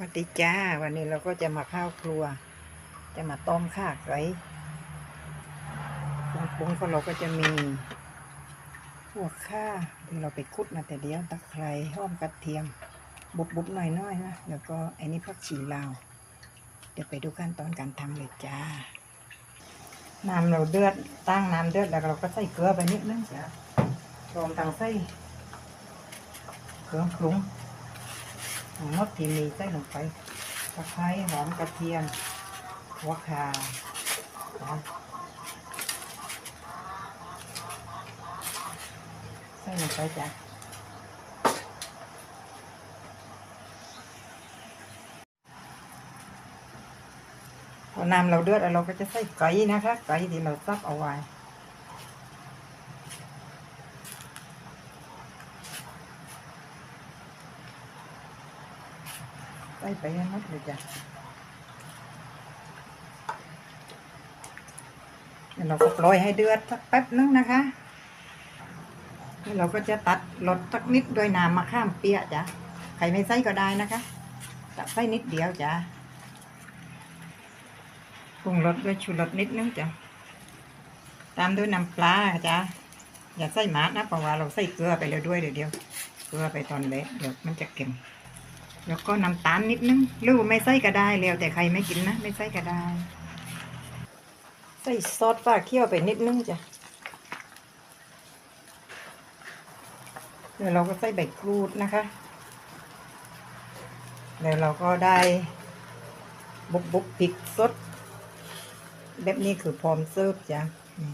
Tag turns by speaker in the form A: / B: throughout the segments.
A: วัสดีจ้า วันนี้เราก็จะมาข้าวครัว จะมาต้มข้าวไก่เครื่องปรุงของเราก็จะมีพวข้าที่เราไปคุดมาแต่เดียวตะไคร้หอมกระเทียม บุบบุบหน่อยๆนะแล้วก็ไอ้นี่ผักชีลาวเดี๋ยวไปดูขั้นตอนการทำเลยจ้าน้ำเราเดือดตั้งน้ำเดือดแล้วเราก็ใส่เกลือไปนิดนึงจ้ะรวมทั้งใส่เครื่องปรุง ทั้งหมดที่มีใส่ลงไปตะไคร้หอมกระเทียมหัวขาหอมใส่ลงไปจ้ะพอน้ำเราเดือดเราก็จะใส่ไก่นะคะไก่ที่เราซับเอาไว้ ใส่ไปให้หมดเลยจ้ะแล้วเราก็ปล่อยให้เดือดสักแป๊บนึงนะคะแล้วเราก็จะตัดรสสักนิดด้วยน้ำมะข้ามเปียกจ้ะใครไม่ใส่ก็ได้นะคะตัดใส่นิดเดียวจ้ะปรุงรสด้วยชูรสนิดนึงจ้ะตามด้วยน้ำปลาจ้ะอย่าใส่มาดนะเพราะว่าเราใส่เกลือไปแล้วด้วยเดี๋ยวเดียวเกลือไปตอนเละเดี๋ยวมันจะเค็ม แล้วก็น้ำตาลนิดนึงหรือไม่ใส่ก็ได้แล้วแต่ใครไม่กินนะ ไม่ใส่ก็ได้ ใส่ซอสฟ้าเคี่ยวไปนิดนึงจ้ะเดี๋ยวเราก็ใส่ใบกรูดนะคะ แล้วเราก็ได้บุบบุบพริกสดแบบนี้คือพร้อมเสิร์ฟจ้ะนี่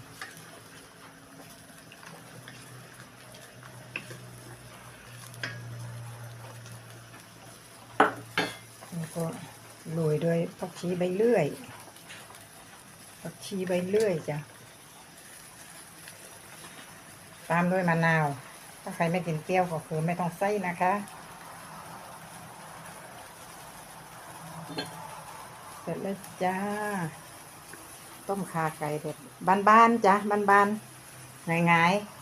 A: แล้ว ก็โรยด้วยผักชีใบเลื่อยผักชีใบเลื่อยจ้ะตามด้วยมะนาว ถ้าใครไม่กินเปรี้ยวก็คือไม่ต้องใส่นะคะ เสร็จแล้วจ้า ต้มขาไก่เด็ดบานๆจ้ะบานๆง่ายๆ